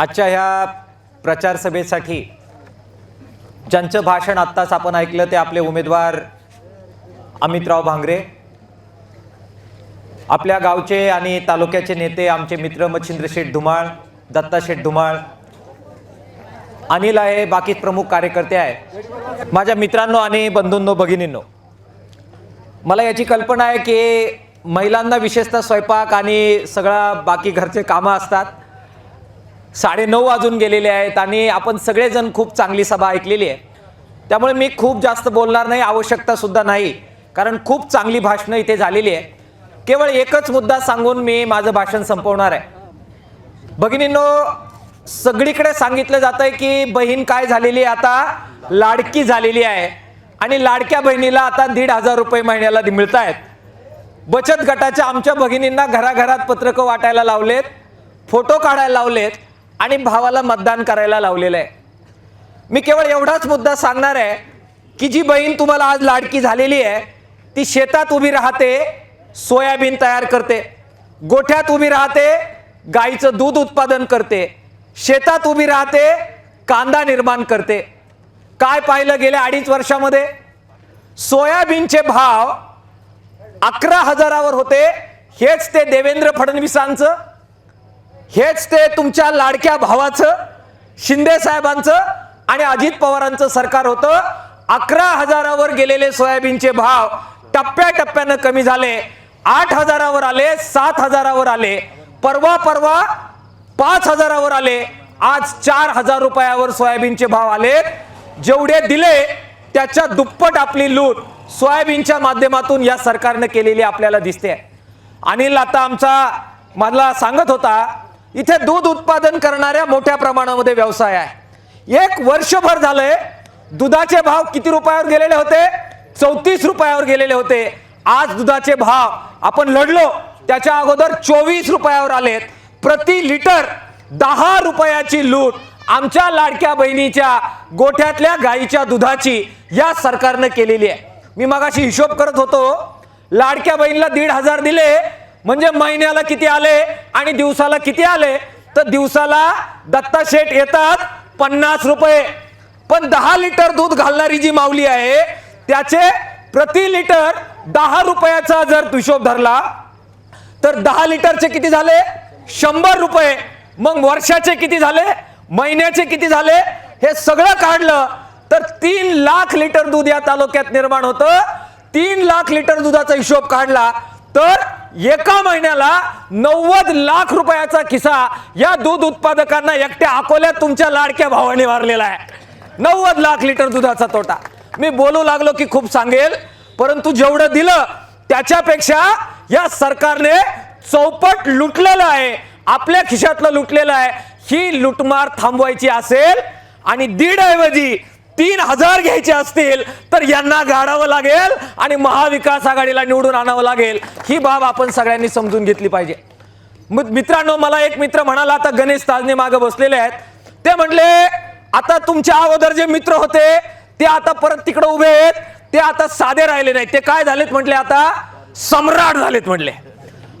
आजच्या ह्या प्रचार सभेसाठी ज्यांचं भाषण आत्ताच आपण ऐकलं ते आपले उमेदवार अमितराव भांगरे आपल्या गावचे आणि तालुक्याचे नेते आमचे मित्र मच्छिंद्र शेठ धुमाळ दत्ता शेठ धुमाळ अनिल आहे बाकी प्रमुख कार्यकर्ते आहे. माझ्या मित्रांनो आणि बंधूंनो भगिनींनो मला याची कल्पना आहे की महिलांना विशेषतः स्वयंपाक आणि सगळा बाकी घरचे कामं असतात. साडेनऊ वाजून गेलेले आहेत आणि आपण सगळेजण खूप चांगली सभा ऐकलेली आहे. त्यामुळे मी खूप जास्त बोलणार नाही आवश्यकतासुद्धा नाही कारण खूप चांगली भाषणं इथे झालेली आहे. केवळ एकच मुद्दा सांगून मी माझं भाषण संपवणार आहे. भगिनींनो सगळीकडे सांगितलं जात आहे की बहीण काय झालेली आहे आता? लाडकी झालेली आहे. आणि लाडक्या बहिणीला आता दीड हजार रुपये महिन्याला मिळत आहेत बचत गटाच्या आमच्या भगिनींना घराघरात पत्रकं वाटायला लावलेत फोटो काढायला लावलेत. आणि भावाला मतदान करायला लावलेलं आहे. मी केवळ एवढाच मुद्दा सांगणार आहे की जी बहीण तुम्हाला आज लाडकी झालेली आहे ती शेतात उभी राहते सोयाबीन तयार करते. गोठ्यात उभी राहते गाईचं दूध उत्पादन करते. शेतात उभी राहते कांदा निर्माण करते. काय पाहिलं गेल्या अडीच वर्षामध्ये? सोयाबीनचे भाव अकरा हजारावर होते हेच ते देवेंद्र फडणवीसांचं. हेच ते तुमच्या लाडक्या भावाचं शिंदे साहेबांचं आणि अजित पवारांचं सरकार होतं. अकरा हजारावर गेलेले सोयाबीनचे भाव टप्प्याटप्प्यानं कमी झाले. आठ हजारावर आले सात हजारावर आले. परवा परवा पाच हजारावर आले. आज चार हजार रुपयावर सोयाबीनचे भाव आले. जेवढे दिले त्याच्या दुप्पट आपली लूट सोयाबीनच्या माध्यमातून या सरकारनं केलेली आपल्याला दिसते. अनिल आता आमचा मला सांगत होता इथे दूध उत्पादन करणाऱ्या मोठ्या प्रमाणामध्ये व्यवसाय आहे. एक वर्षभर झालंय दुधाचे भाव किती रुपयावर गेलेले होते? चौतीस रुपयावर गेलेले होते. आज दुधाचे भाव आपण लढलो त्याच्या अगोदर चोवीस रुपयावर आलेत. प्रति लिटर दहा रुपयाची लूट आमच्या लाडक्या बहिणीच्या गोठ्यातल्या गाईच्या दुधाची या सरकारनं केलेली आहे. मी मगाशी हिशोब करत होतो लाडक्या बहिणीला दीड हजार दिले म्हणजे महिन्याला किती आले आणि दिवसाला किती आले? तर दिवसाला दत्ता शेठ येतात पन्नास रुपये. पण दहा लिटर दूध घालणारी जी माऊली आहे त्याचे प्रति लिटर दहा रुपयाचा जर हिशोब धरला तर दहा लिटरचे किती झाले? शंभर रुपये. मग वर्षाचे किती झाले? महिन्याचे किती झाले? हे सगळं काढलं तर तीन लाख लिटर दूध या तालुक्यात निर्माण होतं. तीन लाख लिटर दुधाचा हिशोब काढला तर एका महिन्याला नव्वद लाख रुपयाचा खिसा या दूध उत्पादकांना एकट्या अकोल्यात तुमच्या लाडक्या भावाने मारलेला आहे. नव्वद लाख लिटर दुधाचा तोटा. मी बोलू लागलो की खूप सांगेल परंतु जेवढं दिलं त्याच्यापेक्षा या सरकारने चौपट लुटलेलं आहे. आपल्या खिशातलं लुटलेलं आहे. ही लुटमार थांबवायची असेल आणि दीड ऐवजी तीन हजार घ्यायचे असतील तर यांना गाडावं लागेल आणि महाविकास आघाडीला निवडून आणावं लागेल. ही बाब आपण सगळ्यांनी समजून घेतली पाहिजे. मग मित्रांनो मला एक मित्र म्हणाला आता गणेश ताजने मागे बसलेले आहेत. ते म्हणले आता तुमच्या अगोदर जे मित्र होते ते आता परत तिकडे उभे आहेत. ते आता साधे राहिले नाहीत. ते काय झालेत म्हटले आता सम्राट झालेत म्हटले.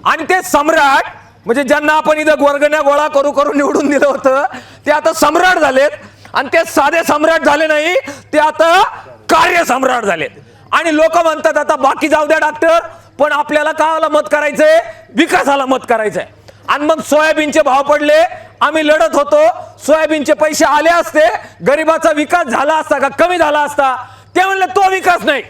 आणि ते सम्राट म्हणजे ज्यांना आपण इथं वर्गण्या गोळा करू करू निवडून दिलं होतं ते आता सम्राट झालेत. आणि ते साधे सम्राट झाले नाही ते आता कार्य सम्राट झालेत आणि लोक म्हणतात आता बाकी जाऊ द्या डॉक्टर पण आपल्याला काला मत करायचंय? विकासाला मत करायचंय. आणि मग सोयाबीनचे भाव पडले. आम्ही लढत होतो. सोयाबीनचे पैसे आले असते. गरिबाचा विकास झाला असता का? कमी झाला असता. ते म्हणलं तो विकास नाही.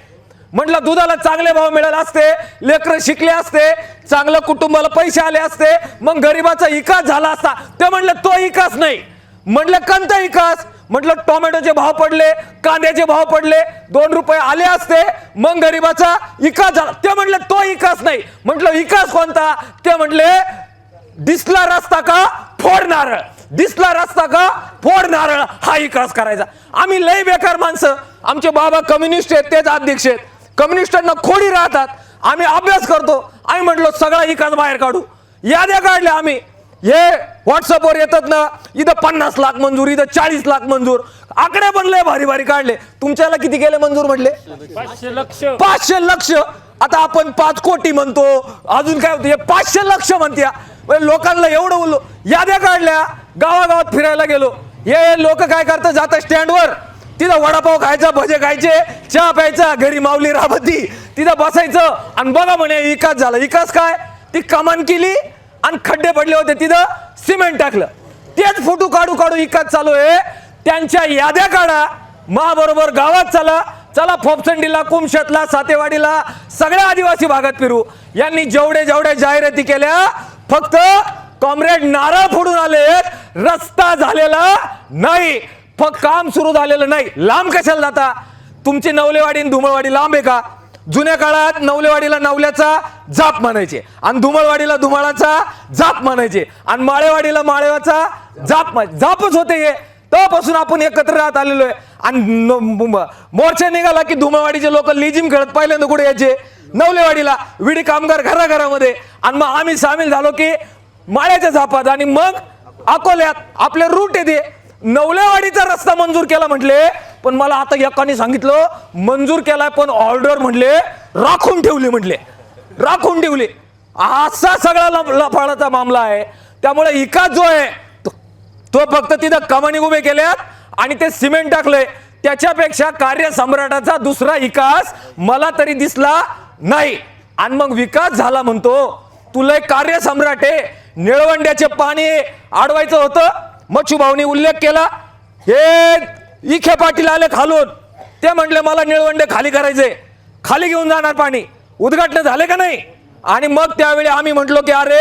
म्हटलं दुधाला चांगले भाव मिळाले असते. लेकर शिकले असते. चांगलं कुटुंबाला पैसे आले असते. मग गरिबाचा विकास झाला असता. ते म्हणलं तो विकास नाही. म्हटलं कोणता विकास? म्हटलं टोमॅटोचे भाव पडले कांद्याचे भाव पडले दोन रुपये आले असते मग गरिबाचा विकास झाला. ते म्हटलं तो विकास नाही. म्हटलं विकास कोणता? ते म्हटले दिसला रस्ता का फोड नारळ दिसला रस्ता का फोड नारळ हा विकास करायचा. आम्ही लय बेकार माणसं. आमचे बाबा कम्युनिस्ट आहेत तेच अध्यक्ष आहेत. कम्युनिस्टांना खोडी राहतात. आम्ही अभ्यास करतो. आम्ही म्हटलो सगळा विकास बाहेर काढू. याद्या काढल्या आम्ही. हे व्हॉट्सअपवर येतात ना इथं पन्नास लाख मंजूर इथं चाळीस लाख मंजूर. आकडे लय भारी भारी काढले. तुमच्याला किती गेले मंजूर म्हटले पाचशे लक्ष. पाचशे लक्ष. आता आपण पाच कोटी म्हणतो. अजून काय होतं? पाचशे लक्ष म्हणत्या. म्हणजे लोकांना एवढं बोललो याद्या काढल्या. गावागावात फिरायला गेलो. हे लोक काय करतात? जातात स्टँडवर. तिथं वडापाव खायचा भजे खायचे चहा प्यायचा घरी माऊली राबती. तिथं बसायचं. आणि बघा म्हणे विकास झाला. विकास काय? ती कमान केली आणि खड्डे पडले होते तिथं. सिमेंट टाकलं. तेच फोटो काढू काढू विकास चालू आहे. त्यांच्या याद्या काढा. माबरोबर गावात चला. चला फोपचंडीला कुमशतला सातेवाडीला सगळ्या आदिवासी भागात फिरू. यांनी जेवढे जेवढे जाहिराती केल्या फक्त कॉम्रेड नारळ फोडून आले. रस्ता झालेला नाही. फक्त काम सुरू झालेलं नाही. लांब कशाला जाता? तुमची नवलेवाडी आणि धुमळवाडी लांब आहे का? जुन्या काळात नवलेवाडीला नवल्याचा जाप म्हणायचे आणि धुमळवाडीला धुमाळाचा जाप म्हणायचे आणि माळेवाडीला माळेवाचा जाप जापच होते हे. तेव्हापासून आपण एकत्र राहत आलेलो आहे. आणि मोर्चा निघाला की धुमळवाडीचे लोक लिजिम खेळत पहिल्यांदा कुठे यायचे? नवलेवाडीला विडी कामगार घराघरामध्ये. आणि मग आम्ही सामील झालो की माळ्याच्या झापात. आणि मग अकोल्यात आपले रूट येते. नवलेवाडीचा रस्ता मंजूर केला म्हटले पण मला आता एकाने सांगितलं मंजूर केलाय पण ऑर्डर म्हटले राखून ठेवले म्हटले राखून ठेवले. असा सगळा लफ- लफाडाचा मामला आहे. त्यामुळे इकास जो आहे तो- फक्त तिथं कमानी उभे केल्यात आणि ते सिमेंट टाकलंय. त्याच्यापेक्षा कार्य सम्राटाचा दुसरा विकास मला तरी दिसला नाही. आणि मग विकास झाला म्हणतो तुला एक कार्य सम्राट आहे. निळवंड्याचे पाणी अडवायचं होतं. मच्छूभाऊनी उल्लेख केला. हे इखे पाटील आले खालून. ते म्हटले मला निळवंडे खाली करायचे. खाली घेऊन जाणार पाणी. उद्घाटन झाले का नाही? आणि मग त्यावेळी आम्ही म्हटलो की अरे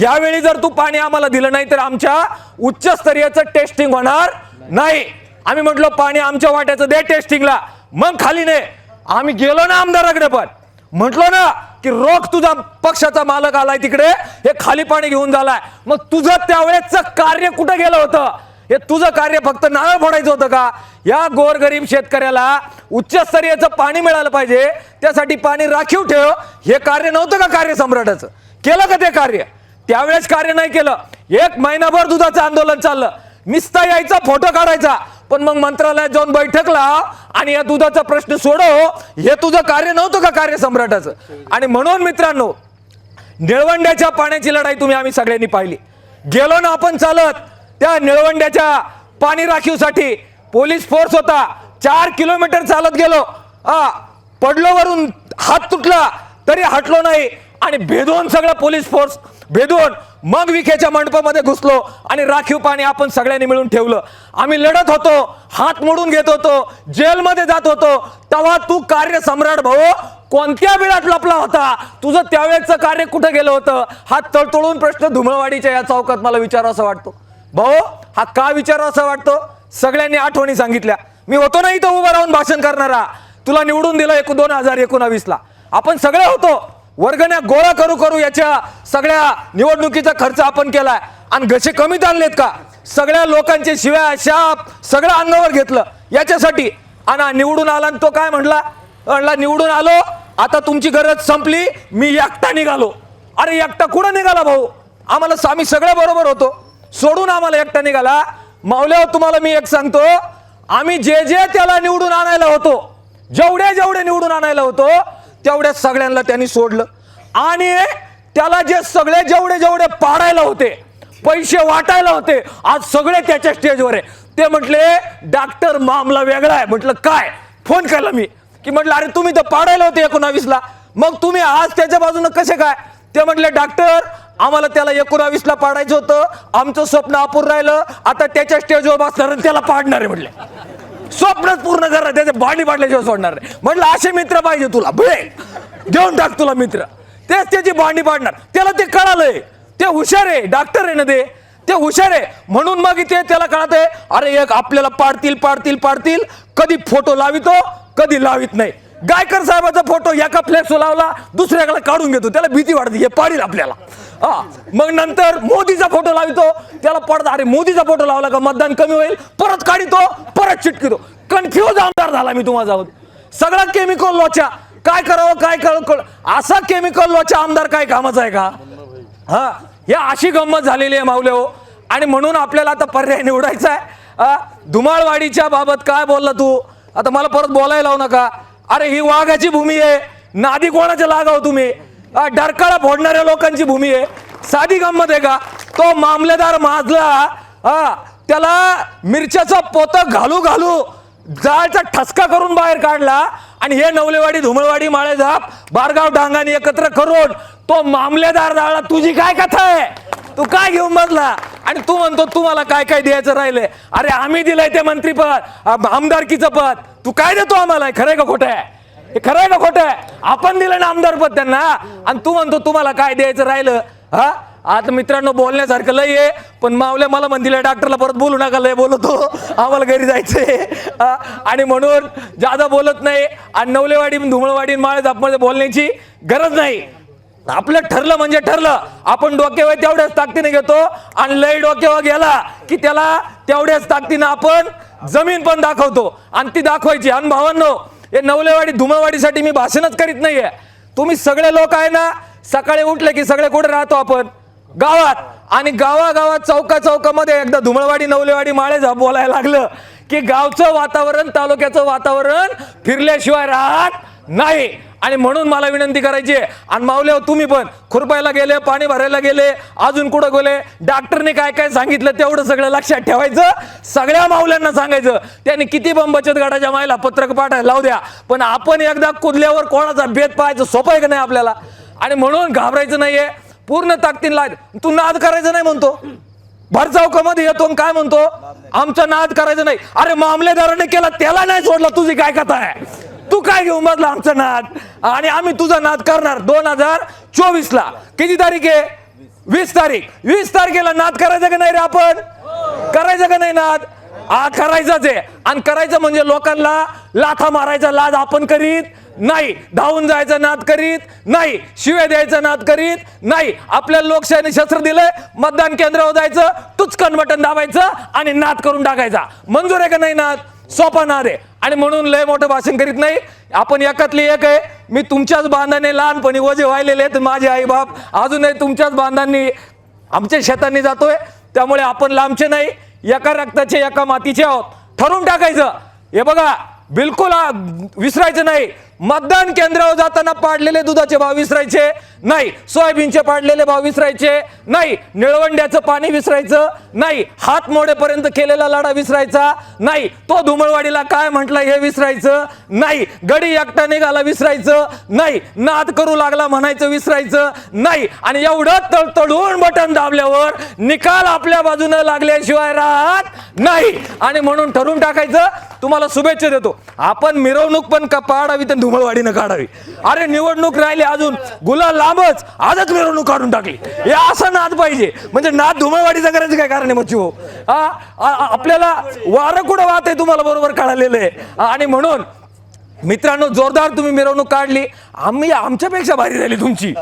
यावेळी जर तू पाणी आम्हाला दिलं नाही तर आमच्या उच्चस्तरीयचं टेस्टिंग होणार नाही. आम्ही म्हटलो पाणी आमच्या वाट्याचं दे टेस्टिंगला मग खाली ने आम्ही गेलो ना आमदाराकडे पण. म्हटलो ना की रोख तुझा पक्षाचा मालक आलाय तिकडे. हे खाली पाणी घेऊन झालाय. मग तुझं त्यावेळेच कार्य कुठं गेलं होतं? हे तुझं कार्य फक्त नारळ फोडायचं होतं का? या गोरगरीब शेतकऱ्याला उच्चस्तरीयचं पाणी मिळालं पाहिजे. त्यासाठी पाणी राखीव ठेव. हे कार्य नव्हतं का कार्य सम्राटाचं? केलं का ते कार्य? त्यावेळेस कार्य नाही केलं. एक महिनाभर दुधाचं आंदोलन चाललं. निस्ता यायचा फोटो काढायचा. पण मग मंत्रालयात जाऊन बैठकला आणि या दुधाचा प्रश्न सोडव. हे तुझं कार्य नव्हतं का कार्य सम्राटाचं? आणि म्हणून मित्रांनो निळवंड्याच्या पाण्याची लढाई तुम्ही आम्ही सगळ्यांनी पाहिली. गेलो ना आपण चालत. त्या निळवंड्याच्या पाणी राखीवसाठी पोलीस फोर्स होता. चार किलोमीटर चालत गेलो. आ पडलो वरून हात तुटला तरी हटलो नाही. आणि भेदून सगळं पोलीस फोर्स भेदून मग विखेच्या मंडपामध्ये घुसलो आणि राखीव पाणी आपण सगळ्यांनी मिळून ठेवलं. आम्ही लढत होतो हात मोडून घेत होतो जेलमध्ये जात होतो. तेव्हा तू कार्य सम्राट भाऊ कोणत्या बिळात लपला होता? तुझं त्यावेळेचं कार्य कुठं गेलं होतं? हा तळतळून प्रश्न धुमळवाडीच्या या चौकात मला विचारावा असं वाटतो. भाऊ हा का विचार असं वाटतो? सगळ्यांनी आठवणी सांगितल्या. मी होतो ना इथं उभं राहून भाषण करणारा. तुला निवडून दिलं एक दोन हजार एकोणावीसला. आपण सगळे होतो. वर्गण्या गोळा करू करू याच्या सगळ्या निवडणुकीचा खर्च आपण केलाय. आणि घसे कमीत आणलेत का? सगळ्या लोकांचे शिव्या शाप सगळं अंगावर घेतलं. याच्यासाठी आणि निवडून आला आणि तो काय म्हणला? म्हणला निवडून आलो. आता तुमची गरज संपली. मी एकटा निघालो. अरे एकटा कुठं निघाला भाऊ? आम्हाला आम्ही सगळ्या बरोबर होतो. सोडून आम्हाला एकटा निघाला. मावल्यावर तुम्हाला मी एक सांगतो. आम्ही जे जे त्याला निवडून आणायला होतो जेवढे जेवढे निवडून आणायला होतो तेवढ्या सगळ्यांना त्यांनी सोडलं. आणि त्याला जे सगळे जेवढे जेवढे पाडायला होते पैसे वाटायला होते आज सगळे त्याच्या स्टेजवर आहे. ते म्हटले डॉक्टर मामला वेगळा आहे. म्हटलं काय? फोन केला मी. की म्हटलं अरे तुम्ही तर पाडायला होते एकोणावीसला. मग तुम्ही आज त्याच्या बाजूनं कसे काय? ते म्हटले डॉक्टर आम्हाला त्याला एकोणावीसला पाडायचं होतं. आमचं स्वप्न अपूर्ण राहिलं. आता त्याच्या स्टेजवर बसणार आणि त्याला पाडणार आहे म्हटले. स्वप्नच पूर्ण करणार त्याचे बाडी पाडल्याशिवाय सोडणार नाही. म्हटलं असे मित्र पाहिजे तुला. बे देऊन टाक तुला मित्र. तेच त्याची भांडी पाडणार. त्याला ते कळालंय. ते हुशार आहे. डॉक्टर आहे ना ते. ते हुशार आहे. म्हणून मग इथे त्याला कळत आहे अरे एक आपल्याला पाडतील पाडतील पाडतील. कधी फोटो लावितो कधी लावित नाही. गायकर साहेबाचा फोटो एका फ्लेक्स लावला दुसऱ्याकडे काढून घेतो. त्याला भीती वाटते. हे पाडील आपल्याला. हा मग नंतर मोदीचा फोटो लावितो. त्याला पडदा अरे मोदीचा फोटो लावला का मतदान कमी होईल? परत काढितो परत चिटकितो. कन्फ्युज आमदार झाला मी तुम्हाला जाऊन सगळा केमिकल लोचा काय करावं काय करावं असा केमिकल लोचा आमदार काय कामाचा आहे का? हा या अशी गंमत झालेली आहे माऊले हो. आणि म्हणून आपल्याला आता पर्याय निवडायचा आहे. धुमाळवाडीच्या बाबत काय बोलला तू? आता मला परत बोलायला लावू नका. अरे ही वाघाची भूमी आहे. नादी कोणाच्या लागाव तुम्ही? डरकाळा फोडणाऱ्या लोकांची भूमी आहे. साधी गंमत आहे का? तो मामलेदार माजला हा त्याला मिरच्याचा पोत घालू घालू जाळचा ठसका करून बाहेर काढला आणि हे नवलेवाडी धुमळवाडी माळेझाप बारगाव ढांगाने एकत्र करून तो मामलेदार जाळला. तुझी काय कथा आहे? तू काय घेऊन बसला? आणि तू म्हणतो तुम्हाला काय काय द्यायचं राहिलंय? अरे आम्ही दिलंय ते मंत्रीपद आमदारकीचं पद. तू काय देतो आम्हाला? खरंय का खोटं आहे? हे खरं आहे का खोटं? आहे आपण दिलं ना आमदार पद त्यांना. आणि तू म्हणतो तुम्हाला काय द्यायचं राहिलं? हा? आता मित्रांनो बोलण्यासारखं लय आहे पण मावल्या मला म्हणतील डॉक्टरला परत बोलू नका लय बोलतो. आम्हाला घरी जायचंय. आणि म्हणून जादा बोलत नाही. आणि नवलेवाडी धुमळवाडी माळे जापमध्ये बोलण्याची गरज नाही. आपलं ठरलं म्हणजे ठरलं. आपण डोक्यावर तेवढ्याच ताकदीने घेतो आणि लय डोक्यावर गेला की त्याला तेवढ्याच ताकदीनं आपण जमीन पण दाखवतो. आणि ती दाखवायची. आणि भावांनो हे नवलेवाडी धुमावाडीसाठी मी भाषणच करीत नाही आहे तुम्ही सगळे लोक आहे ना सकाळी उठले की सगळे कुठे राहतो आपण? गावात. आणि गावागावात चौका चौकामध्ये एकदा धुमळवाडी नवलेवाडी माळे बोलायला लागलं की गावचं वातावरण तालुक्याचं वातावरण फिरल्याशिवाय राहत नाही. आणि म्हणून मला विनंती करायची आहे. आणि मावल्या तुम्ही पण खुरपायला गेले पाणी भरायला गेले अजून कुठं गेले डॉक्टरने काय काय सांगितलं तेवढं सगळं लक्षात ठेवायचं सगळ्या माऊल्यांना सांगायचं. त्यांनी किती पण बचत गटाच्या मायला पत्रक पाठायला लावू द्या. पण आपण एकदा कुदल्यावर कोणाचा भेद पाहायचं सोपं आहे का नाही आपल्याला? आणि म्हणून घाबरायचं नाहीये. पूर्ण ताकदीन लाग तू नाद करायचं नाही म्हणतो. भरचौकामध्ये येतो आणि काय म्हणतो? आमचा नाद करायचं नाही. अरे मामलेदाराने केला त्याला नाही सोडला. तुझी काय कथा आहे? तू काय घेऊ मधला आमचा नाद? आणि आम्ही तुझा नाद करणार दोन हजार चोवीस ला किती तारीख आहे? वीस तारीख. वीस तारखेला नाद करायचं का नाही रे आपण? करायचं का नाही नाद? आ करायचाच आहे. आणि करायचं म्हणजे लोकांना लाथा मारायचा लाज आपण करीत नाही. धावून जायचा नाद करीत नाही. शिवे द्यायचा नाद करीत नाही. आपल्या लोकशाहीने शस्त्र दिलंय मतदान केंद्रावर जायचं तुचकन बटन दाबायचं आणि नाद करून टाकायचा. मंजूर आहे का नाही नाद? सोपा नाद आहे. आणि म्हणून लय मोठं भाषण करीत नाही. आपण एकातली एक आहे. मी तुमच्याच बांधाने लहानपणी वजे व्हायलेले आहेत माझे आई बाप अजूनही तुमच्याच बांधांनी आमच्या शेतांनी जातोय. त्यामुळे आपण लांबचे नाही. एका रक्ताचे एका मातीचे आहोत. ठरून टाकायचं. हे बघा बिलकुल विसरायचं नाही. मतदान केंद्रावर जाताना पाडलेले दुधाचे भाव विसरायचे नाही. सोयाबीनचे पाडलेले भाव विसरायचे नाही. निळवंड्याचं पाणी विसरायचं नाही. हात मोडेपर्यंत केलेला लढा विसरायचा नाही. तो धुमळवाडीला काय म्हटलं हे विसरायचं नाही. गडी एकटा निघाला विसरायचं नाही. नाद करू लागला म्हणायचं विसरायचं नाही. आणि एवढं तळतळून बटन दाबल्यावर निकाल आपल्या बाजूनं लागल्याशिवाय राहत नाही. आणि म्हणून ठरवून टाकायचं तुम्हाला शुभेच्छा देतो. आपण मिरवणूक पण का पाडावी तर धुमळवाडीनं काढावी. अरे निवडणूक राहिली अजून. गुलाब लांबच. आजच मिरवणूक काढून टाकली. हे असं नाद पाहिजे. म्हणजे नाद धुमळवाडीचा करायचं काय कारण आहे मच्छी हो? आपल्याला वारं कुठं वाहत आहे तुम्हाला बरोबर कळालेलं आहे. आणि म्हणून मित्रांनो जोरदार तुम्ही मिरवणूक काढली. आम्ही आमच्यापेक्षा भारी झाली तुमची.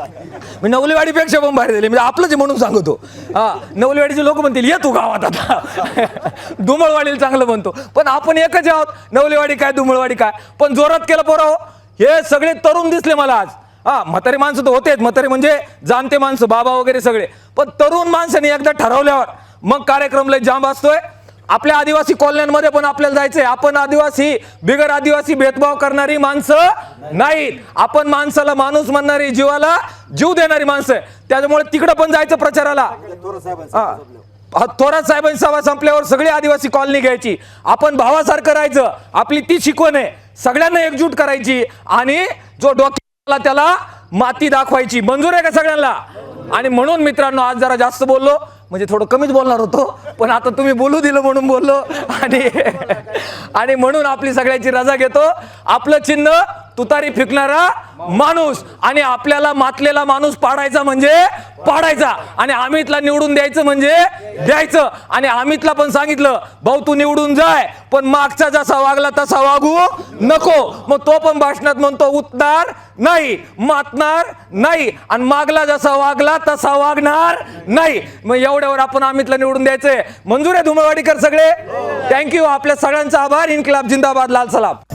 मी नवलेवाडीपेक्षा पण भारी झाली म्हणजे आपलंच म्हणून सांगतो. हा नवलेवाडीचे लोक म्हणतील ये तू गावात आता. दुमळवाडीला चांगलं म्हणतो. पण आपण एकच आहोत. नवलेवाडी काय दुमळवाडी काय? पण जोरात केलं पोराव हो. हे सगळे तरुण दिसले मला आज. हा म्हातारी माणसं तर होतेच. म्हातारी म्हणजे जाणते माणसं बाबा वगैरे सगळे. पण तरुण माणसाने एकदा ठरवल्यावर मग कार्यक्रम लय जांब असतोय. आपल्या आदिवासी कॉलन्यांमध्ये पण आपल्याला जायचंय. आपण आदिवासी बिगर आदिवासी भेदभाव करणारी माणसं नाहीत. आपण माणसाला माणूस म्हणणारी जीवाला जीव देणारी माणसं. आहे. त्याच्यामुळे तिकडं पण जायचं प्रचाराला. थोरात साहेबांची सभा संपल्यावर सगळी आदिवासी कॉलनी घ्यायची. आपण भावासारखं राहायचं. आपली ती शिकवण आहे. सगळ्यांना एकजूट करायची आणि जो डोक्याला त्याला माती दाखवायची. मंजूर आहे का सगळ्यांना? आणि म्हणून मित्रांनो आज जरा जास्त बोललो. म्हणजे थोडं कमीच बोलणार होतो पण आता तुम्ही बोलू दिलं म्हणून बोललो. आणि आणि म्हणून आपली सगळ्याची रजा घेतो. आपलं चिन्ह तुतारी फेकणारा माणूस आणि आपल्याला मातलेला माणूस पाडायचा म्हणजे पाडायचा. आणि अमितला निवडून द्यायचं म्हणजे द्यायचं. आणि अमितला पण सांगितलं भाऊ तू निवडून जाय पण मागचा जसा वागला तसा वागू नको. मग तो पण भाषणात म्हणतो उतणार नाही मातणार नाही आणि मागला जसा वागला तसा वागणार नाही. मग एवढ्यावर आपण अमितला निवडून द्यायचंय. मंजूर आहे धुमळवाडीकर सगळे. थँक्यू आपल्या सगळ्यांचा आभार. इन्कलाब जिंदाबाद. लाल सलाब